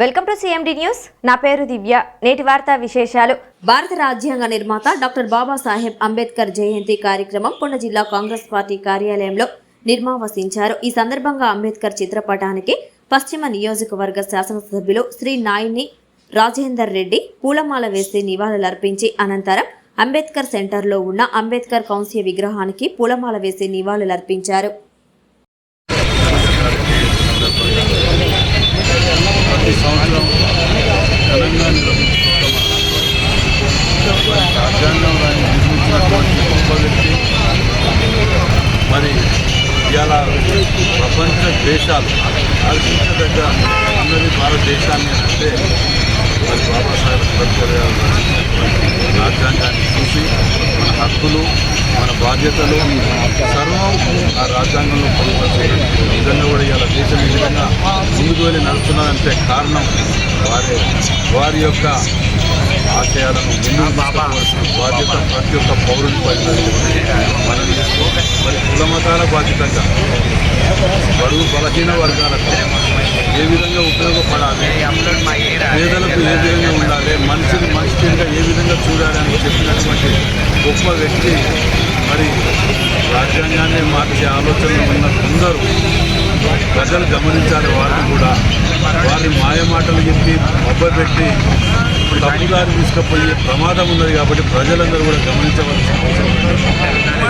Welcome to CMD news నా పేరు దివ్య. నేటి వార్తా విశేషాలు. భారత రాజ్యాంగ నిర్మాత డాక్టర్ బాబాసాహెబ్ అంబేద్కర్ జయంతి కార్యక్రమం పున్న జిల్లా కాంగ్రెస్ పార్టీ కార్యాలయంలో నిర్మావసించారు. ఈ సందర్భంగా అంబేద్కర్ చిత్రపటానికి పశ్చిమ నియోజకవర్గ శాసనసభ్యులు శ్రీ నాయిని రాజేందర్ రెడ్డి పూలమాల వేసి నివాళులర్పించి అనంతరం అంబేద్కర్ సెంటర్లో ఉన్న అంబేద్కర్ కౌన్సిల్ విగ్రహానికి పూలమాల వేసి నివాళులర్పించారు ప్రతి సంవత్సరం ఘనంగా నిర్వహించుకుంటాం రాజ్యాంగం రాని నిర్మించినటువంటి గొప్ప వ్యక్తి మరి ఇవాళ ప్రపంచ దేశాలు ఆలోచించదగ్గ ఉన్నది భారతదేశాన్ని అంటే మరి బాబాసాహెబ్ అంబేద్కర్ గారు రాజ్యాంగాన్ని చూసి మన హక్కులు మన బాధ్యతలు సర్వం ఆ రాజ్యాంగంలో పొందుపరిచే నిజంగా కూడా ఇలా దేశం ఈ విధంగా ముందుకు వెళ్ళి నడుస్తున్నదంటే కారణం వారి. వారి యొక్క ఆశయాలను ముందు బాబా బాధ్యత ప్రతి ఒక్క పౌరుని పైన మరి బాధితంగా బడుగు బలహీన వర్గాలకు ఏ విధంగా ఉపయోగపడాలి పేదలకు ఏ విధంగా ఉండాలి మనిషిని మనిషిగా ఏ విధంగా చూడాలి అని చెప్పినటువంటి గొప్ప వ్యక్తి మరి రాజ్యాంగాన్ని మార్చే ఆలోచన ఉన్న అందరూ ప్రజలు గమనించాలి వారిని కూడా వారిని మాయమాటలు చెప్పి పెట్టి తప్పుదారి తీసుకుపోయే ప్రమాదం ఉన్నది కాబట్టి ప్రజలందరూ కూడా గమనించవలసిన అవసరం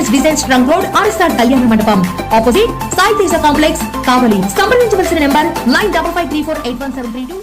twenty interiors designs trunk road RSR Kalyana Mandapam opposite Sai Teja complex Kavali సంప్రదించవలసిన number nine double five three four eight one seven three two